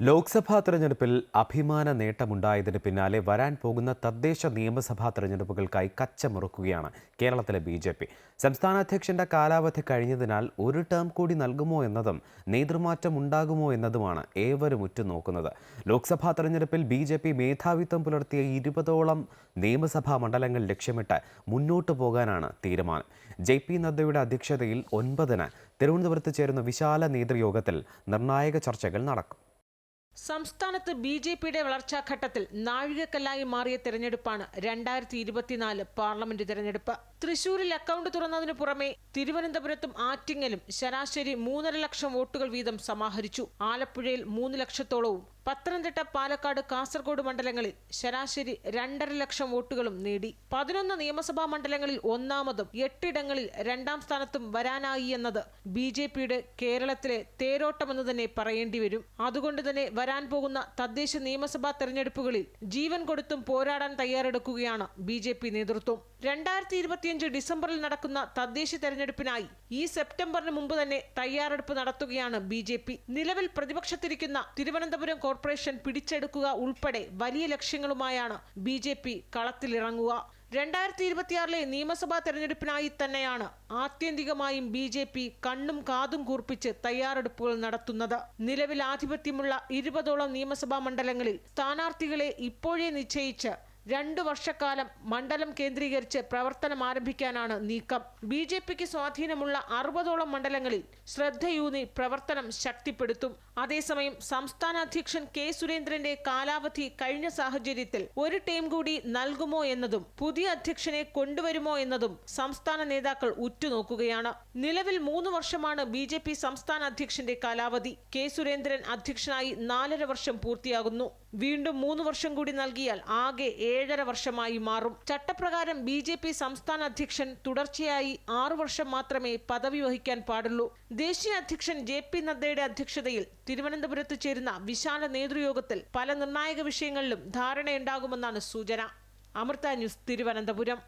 ലോക്സഭാ തെരഞ്ഞെടുപ്പിൽ അഭിമാന നേട്ടമുണ്ടായതിന് പിന്നാലെ വരാൻ പോകുന്ന തദ്ദേശ നിയമസഭാ തെരഞ്ഞെടുപ്പുകൾക്കായി കച്ചമുറുക്കുകയാണ് കേരളത്തിലെ ബി ജെ പി. സംസ്ഥാന അധ്യക്ഷന്റെ കാലാവധി കഴിഞ്ഞതിനാൽ ഒരു ടേം കൂടി നൽകുമോ എന്നതും നേതൃമാറ്റം ഉണ്ടാകുമോ എന്നതുമാണ് ഏവരും ഉറ്റുനോക്കുന്നത്. ലോക്സഭാ തെരഞ്ഞെടുപ്പിൽ ബി ജെ പി മേധാവിത്വം പുലർത്തിയ ഇരുപതോളം നിയമസഭാ മണ്ഡലങ്ങൾ ലക്ഷ്യമിട്ട് മുന്നോട്ടു പോകാനാണ് തീരുമാനം. ജെ പി നദ്ദയുടെ അധ്യക്ഷതയിൽ ഒൻപതിന് തിരുവനന്തപുരത്ത് ചേരുന്ന വിശാല നേതൃയോഗത്തിൽ നിർണായക ചർച്ചകൾ നടക്കും. സംസ്ഥാനത്ത് ബി ജെ പിയുടെ വളർച്ചാഘട്ടത്തിൽ നാഴികക്കല്ലായി മാറിയ തെരഞ്ഞെടുപ്പാണ് രണ്ടായിരത്തി ഇരുപത്തിനാല് പാർലമെന്റ് തെരഞ്ഞെടുപ്പ്. തൃശൂരിൽ അക്കൗണ്ട് തുറന്നതിന് പുറമെ തിരുവനന്തപുരത്തും ആറ്റിങ്ങലും ശരാശരി മൂന്നര ലക്ഷം വോട്ടുകൾ വീതം സമാഹരിച്ചു. ആലപ്പുഴയിൽ മൂന്ന് ലക്ഷത്തോളവും. പത്തനംതിട്ട പാലക്കാട് കാസർഗോഡ് മണ്ഡലങ്ങളിൽ ശരാശരി രണ്ടര ലക്ഷം വോട്ടുകളും നേടി. പതിനൊന്ന് നിയമസഭാ മണ്ഡലങ്ങളിൽ ഒന്നാമതും എട്ടിടങ്ങളിൽ രണ്ടാം സ്ഥാനത്തും വരാനായി എന്നത് ബി ജെ പിയുടെ കേരളത്തിലെ തേരോട്ടമെന്ന് തന്നെ പറയേണ്ടി വരും. അതുകൊണ്ട് തന്നെ വരാൻ പോകുന്ന തദ്ദേശ നിയമസഭാ തെരഞ്ഞെടുപ്പുകളിൽ ജീവൻ കൊടുത്തും പോരാടാൻ തയ്യാറെടുക്കുകയാണ് ബി നേതൃത്വം. രണ്ടായിരത്തി ഇരുപത്തിയഞ്ച് ഡിസംബറിൽ നടക്കുന്ന തദ്ദേശ തെരഞ്ഞെടുപ്പിനായി ഈ സെപ്റ്റംബറിന് മുമ്പ് തന്നെ തയ്യാറെടുപ്പ് നടത്തുകയാണ് ബി ജെ പി. നിലവിൽ പ്രതിപക്ഷത്തിരിക്കുന്ന തിരുവനന്തപുരം കോർപ്പറേഷൻ പിടിച്ചെടുക്കുക ഉൾപ്പെടെ വലിയ ലക്ഷ്യങ്ങളുമായാണ് ബി ജെ പി കളത്തിലിറങ്ങുക. രണ്ടായിരത്തി ഇരുപത്തിയാറിലെ നിയമസഭാ തെരഞ്ഞെടുപ്പിനായി തന്നെയാണ് ആത്യന്തികമായും ബി ജെ പി കണ്ണും കാതും കൂർപ്പിച്ച് തയ്യാറെടുപ്പുകൾ നടത്തുന്നത്. നിലവിൽ ആധിപത്യമുള്ള ഇരുപതോളം നിയമസഭാ മണ്ഡലങ്ങളിൽ സ്ഥാനാർത്ഥികളെ ഇപ്പോഴേ നിശ്ചയിച്ച് രണ്ടു വർഷക്കാലം മണ്ഡലം കേന്ദ്രീകരിച്ച് പ്രവർത്തനം ആരംഭിക്കാനാണ് നീക്കം. ബി ജെ പിക്ക് സ്വാധീനമുള്ള അറുപതോളം മണ്ഡലങ്ങളിൽ ശ്രദ്ധയൂന്നി പ്രവർത്തനം ശക്തിപ്പെടുത്തും. അതേസമയം സംസ്ഥാന അധ്യക്ഷൻ കെ സുരേന്ദ്രന്റെ കാലാവധി കഴിഞ്ഞ സാഹചര്യത്തിൽ ഒരു ടീം കൂടി നൽകുമോ എന്നതും പുതിയ അധ്യക്ഷനെ കൊണ്ടുവരുമോ എന്നതും സംസ്ഥാന നേതാക്കൾ ഉറ്റുനോക്കുകയാണ്. നിലവിൽ മൂന്ന് വർഷമാണ് ബി ജെ പി സംസ്ഥാന അധ്യക്ഷന്റെ കാലാവധി. കെ സുരേന്ദ്രൻ അധ്യക്ഷനായി നാലര വർഷം പൂർത്തിയാകുന്നു. വീണ്ടും മൂന്ന് വർഷം കൂടി നൽകിയാൽ ആകെ ഏഴര വർഷമായി മാറും. ചട്ടപ്രകാരം ബി ജെ പി സംസ്ഥാന അധ്യക്ഷൻ തുടർച്ചയായി ആറു വർഷം മാത്രമേ പദവി വഹിക്കാൻ പാടുള്ളൂ. ദേശീയ അധ്യക്ഷൻ ജെ പി നദ്ദയുടെ അധ്യക്ഷതയിൽ തിരുവനന്തപുരത്ത് ചേരുന്ന വിശാല നേതൃയോഗത്തിൽ പല നിർണായക വിഷയങ്ങളിലും ധാരണയുണ്ടാകുമെന്നാണ് സൂചന. അമൃത ന്യൂസ് തിരുവനന്തപുരം.